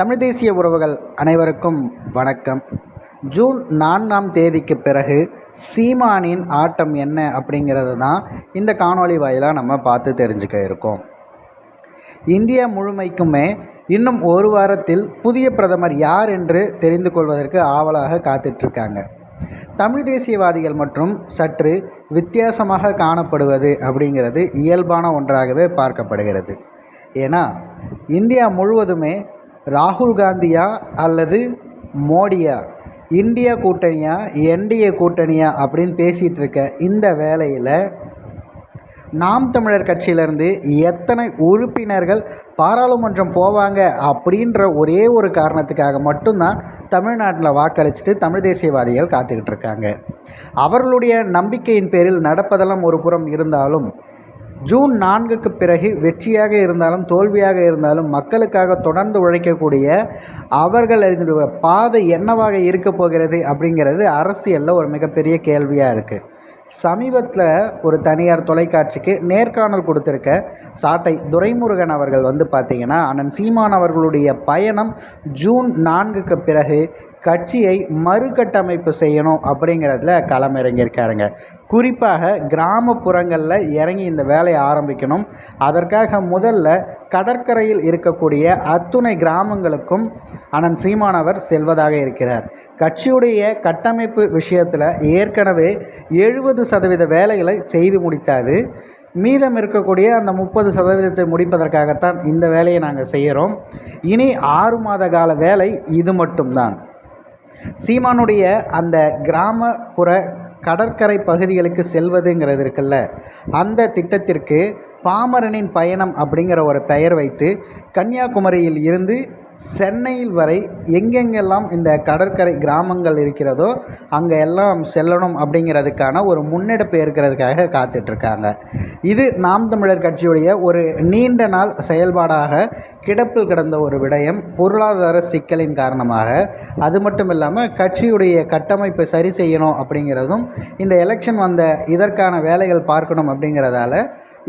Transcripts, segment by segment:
தமிழ் தேசிய உறவுகள் அனைவருக்கும் வணக்கம். ஜூன் நான்காம் தேதிக்கு பிறகு சீமானின் ஆட்டம் என்ன அப்படிங்கிறது தான் இந்த காணொளி வாயிலாக நம்ம பார்த்து தெரிஞ்சுக்க இருக்கோம். இந்தியா முழுமைக்குமே இன்னும் ஒரு வாரத்தில் புதிய பிரதமர் யார் என்று தெரிந்து கொள்வதற்கு ஆவலாக காத்துட்ருக்காங்க. தமிழ் தேசியவாதிகள் மற்றும் சற்று வித்தியாசமாக காணப்படுவது அப்படிங்கிறது இயல்பான ஒன்றாகவே பார்க்கப்படுகிறது. ஏன்னா இந்தியா முழுவதுமே ராகுல் காந்தியா அல்லது மோடியா? இந்தியா கூட்டணியா? என்டிஏ கூட்டணியா? அப்படின்னு பேசிகிட்டு இருக்க இந்த வேலையில் நாம் தமிழர் கட்சியிலேருந்து எத்தனை உறுப்பினர்கள் பாராளுமன்றம் போவாங்க அப்படின்ற ஒரே ஒரு காரணத்துக்காக மட்டும்தான் தமிழ்நாட்டில் வாக்களிச்சுட்டு தமிழ் தேசியவாதிகள் காத்துக்கிட்டு இருக்காங்க அவர்களுடைய நம்பிக்கையின் பேரில் நடப்பதெல்லாம் ஒரு புறம் இருந்தாலும் ஜூன் நான்குக்கு பிறகு வெற்றியாக இருந்தாலும் தோல்வியாக இருந்தாலும் மக்களுக்காக தொடர்ந்து உழைக்கக்கூடிய அவர்கள் அறிந்துடைய பாதை என்னவாக இருக்க போகிறது அப்படிங்கிறது அரசியலில் ஒரு மிகப்பெரிய கேள்வியாக இருக்குது சமீபத்தில் ஒரு தனியார் தொலைக்காட்சிக்கு நேர்காணல் கொடுத்துருக்க சாட்டை துரைமுருகன் அவர்கள் வந்து பார்த்திங்கன்னா அண்ணன் சீமான் அவர்களுடைய பயணம் ஜூன் நான்குக்கு பிறகு கட்சியை மறுகட்டமைப்பு செய்யணும் அப்படிங்கிறதுல களமிறங்கியிருக்காருங்க. குறிப்பாக கிராமப்புறங்களில் இறங்கி இந்த வேலையை ஆரம்பிக்கணும். அதற்காக முதல்ல கடற்கரையில் இருக்கக்கூடிய அத்துணை கிராமங்களுக்கும் அனன் சீமானவர் செல்வதாக இருக்கிறார். கட்சியுடைய கட்டமைப்பு விஷயத்தில் ஏற்கனவே எழுபது சதவீத வேலைகளை செய்து முடித்தாது மீதம் இருக்கக்கூடிய அந்த முப்பது சதவீதத்தை முடிப்பதற்காகத்தான் இந்த வேலையை நாங்கள் செய்கிறோம் இனி ஆறு மாத கால வேலை இது மட்டும்தான். சீமானுடைய அந்த கிராமப்புற கடற்கரை பகுதிகளுக்கு செல்வதுங்கிறது இருக்குல்ல அந்த திட்டத்திற்கு பாமரனின் பயணம் அப்படிங்கிற ஒரு பெயர் வைத்து கன்னியாகுமரியில் இருந்து சென்னையில் வரை எங்கெங்கெல்லாம் இந்த கடற்கரை கிராமங்கள் இருக்கிறதோ அங்கே எல்லாம் செல்லணும் அப்படிங்கிறதுக்கான ஒரு முன்னெடுப்பு இருக்கிறதுக்காக காத்துட்ருக்காங்க. இது நாம் தமிழர் கட்சியுடைய ஒரு நீண்ட நாள் செயல்பாடாக கிடப்பில் கிடந்த ஒரு விடயம் பொருளாதார சிக்கலின் காரணமாக. அது மட்டும் இல்லாமல் கட்சியுடைய கட்டமைப்பை சரி செய்யணும் அப்படிங்கிறதும் இந்த எலெக்ஷன் வந்த இதற்கான வேலைகள் பார்க்கணும் அப்படிங்கிறதால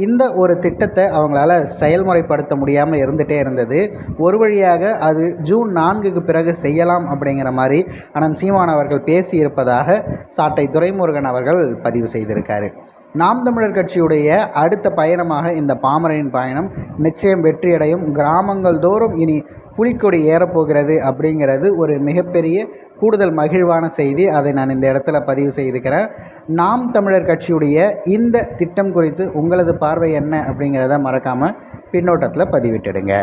இந்த ஒரு திட்டத்தை அவங்களால செயல்முறைப்படுத்த முடியாமல் இருந்துகிட்டே இருந்தது. ஒரு வழியாக அது ஜூன் நான்குக்கு பிறகு செய்யலாம் அப்படிங்கிற மாதிரி அனந்த் சீமான் அவர்கள் பேசியிருப்பதாக சாட்டை துரைமுருகன் அவர்கள் பதிவு செய்திருக்காரு. நாம் தமிழர் கட்சியுடைய அடுத்த பயணமாக இந்த பாமரையின் பயணம் நிச்சயம் வெற்றியடையும். கிராமங்கள் தோறும் இனி புலிக்கொடி ஏறப்போகிறது அப்படிங்கிறது ஒரு மிகப்பெரிய கூடுதல் மகிழ்வான செய்தி. அதை நான் இந்த இடத்துல பதிவு செய்துக்கிறேன். நாம் தமிழர் கட்சியுடைய இந்த திட்டம் குறித்து உங்களது பார்வை என்ன அப்படிங்கிறத மறக்காமல் பின்னோட்டத்தில் பதிவிட்டுடுங்க.